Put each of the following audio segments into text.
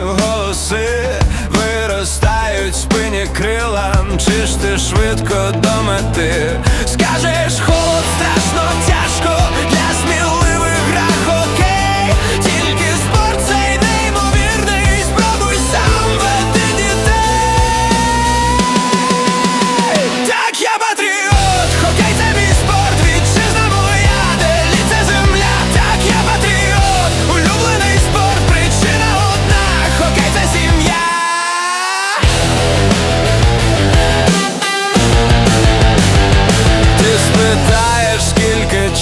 Лунаю голоси, виростають спині крилам. Чи ж ти швидко до мети скажеш.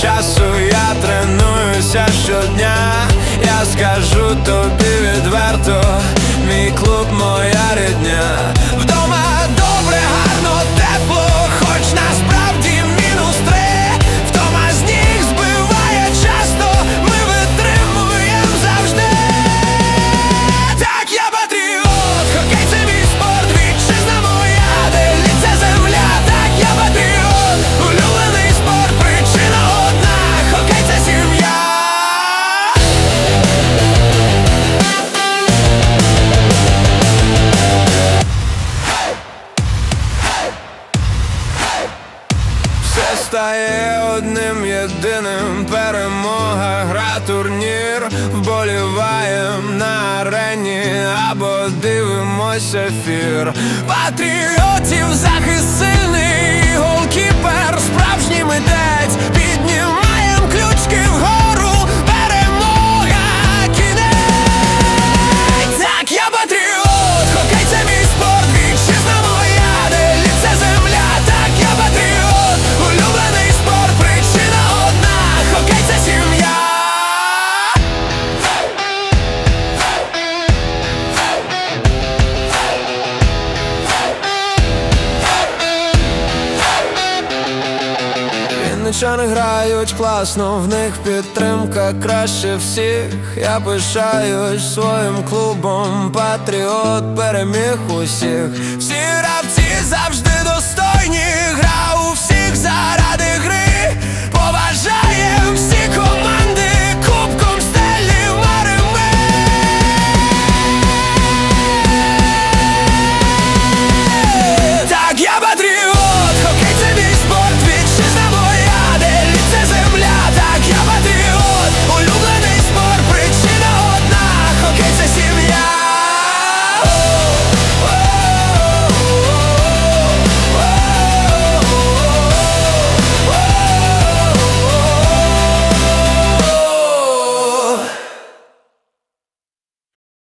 часу я тренуюся щодня, я скажу тобі відверто, мій клуб, моя рідня. стає одним єдиним. Перемога, гра турнір, вболіваєм на арені або дивимося ефір. Патріотів захист сильний голкіпер Донечани грають класно, в них підтримка краще всіх. Я пишаюсь своїм клубом, патріот переміг усіх. Всі рабці завжди достойні.